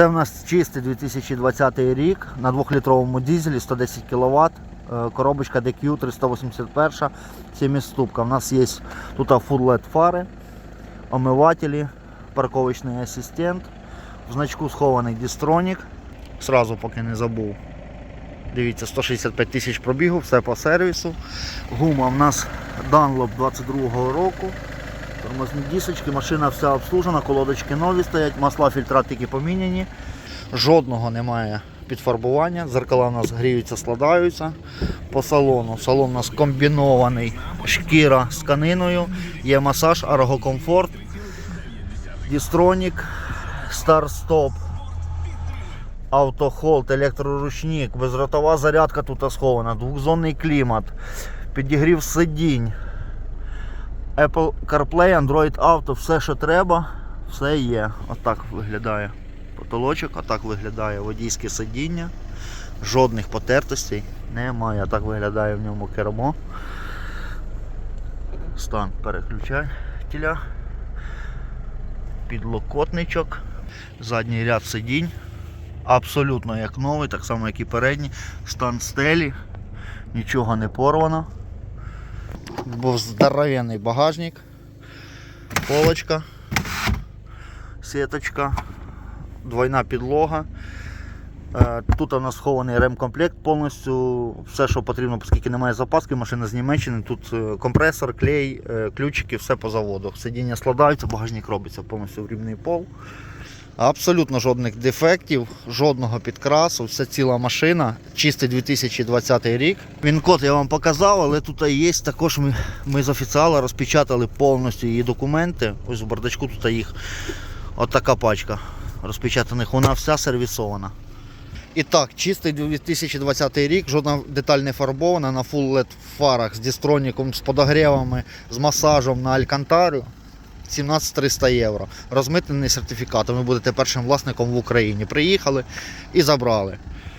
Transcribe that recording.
Це в нас чистий 2020 рік на 2-літровому дізелі 110 кВт. Коробочка DQ 381, 7 ступка. У нас є тут LED фари, омивателі, парковочний асистент. В значку схований дістронік. Сразу поки не забув. Дивіться, 165 тисяч пробігу, все по сервісу. Гума в нас Dunlop 22 року. Тормозні дісочки, машина вся обслужена, колодочки нові стоять, масла фільтра тільки поміняні. Жодного немає підфарбування, зеркала у нас гріються, складаються. По салону. Салон у нас комбінований, шкіра з тканиною, є масаж, аргокомфорт, дістронік, старт-стоп, автохолд, електроручник, безротова зарядка тут схована, двохзонний клімат, підігрів сидінь. Apple CarPlay, Android Auto, все, що треба, все є. Отак виглядає потолочок, отак виглядає водійське сидіння. Жодних потертостей немає. Так виглядає в ньому кермо. Стан переключателя. Підлокотничок, задній ряд сидінь. Абсолютно як новий, так само як і передній. Стан стелі, нічого не порвано. Був здоровенний багажник, полочка, сіточка, двойна підлога. Е, Тут у нас схований ремкомплект повністю, все, що потрібно, оскільки немає запаски, машина з Німеччини, тут е, компресор, клей, е, ключики, все по заводу. Сидіння складаються, багажник робиться повністю в рівний пол. Абсолютно жодних дефектів, жодного підкрасу, все ціла машина, чистий 2020 рік. Він код я вам показав, але тут є також ми, ми з офіціала розпечатали повністю її документи. Ось в бардачку тут їх от така пачка розпечатаних, вона вся сервісована. І так, чистий 2020 рік, жодна деталь не фарбована на full LED фарах з дістроніком, з подогрівами, з масажем на Алькантарю. 17300 євро. Розмитнений сертифікат. Ви будете першим власником в Україні. Приїхали і забрали.